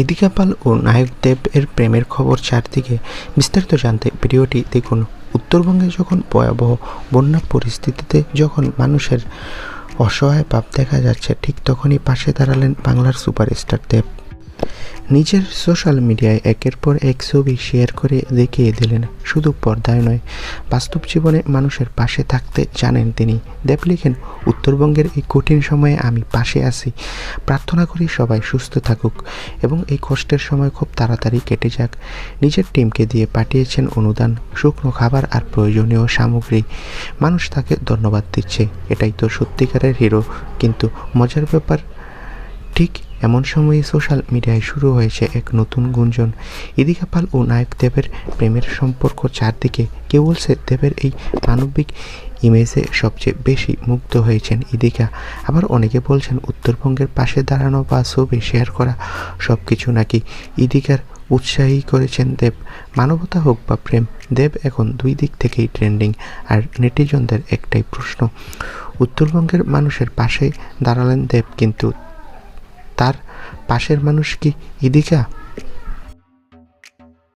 ইদিকা পাল ও নায়ক দেব এর প্রেমের খবর চারদিকে বিস্তারিত জানতে ভিডিওটি দেখুন। উত্তরবঙ্গে যখন ভয়াবহ বন্যা পরিস্থিতিতে যখন মানুষের অসহায় ভাব দেখা যাচ্ছে, ঠিক তখনই পাশে দাঁড়ালেন বাংলার সুপারস্টার দেব। নিজের সোশ্যাল মিডিয়ায় একের পর এক ছবি শেয়ার করে দেখিয়ে দিলেন। শুধু পর্দায় নয়, বাস্তব জীবনে মানুষের পাশে থাকতে জানেন তিনি। দেব লিখেন, উত্তরবঙ্গের এই কঠিন সময়ে আমি পাশে আছি। প্রার্থনা করি সবাই সুস্থ থাকুক এবং এই কষ্টের সময় খুব তাড়াতাড়ি কেটে যাক। নিজের টিমকে দিয়ে পাঠিয়েছেন অনুদান, শুকনো খাবার আর প্রয়োজনীয় সামগ্রী। মানুষ তাকে ধন্যবাদ দিচ্ছে, এটাই তো সত্যিকারের হিরো। কিন্তু মজার ব্যাপার, ঠিক এমন সময়ে সোশ্যাল মিডিয়ায় শুরু হয়েছে এক নতুন গুঞ্জন। ইদিকা পাল ও নায়ক দেবের প্রেমের সম্পর্ক চারদিকে কেউ বলছে দেবের এই মানবিক ইমেজে সবচেয়ে বেশি মুগ্ধ হয়েছেন ইদিকা আবার অনেকে বলছেন উত্তরবঙ্গের পাশে দাঁড়ানো বা ছবি শেয়ার করা সব কিছু নাকি ইদিকার উৎসাহী করেছেন দেব। মানবতা হোক বা প্রেম, দেব এখন দুই দিক থেকেই ট্রেন্ডিং আর নেটিজনদের একটাই প্রশ্ন। উত্তরবঙ্গের মানুষের পাশে দাঁড়ালেন দেব কিন্তু তার পাশের মানুষ কি ইদিকা?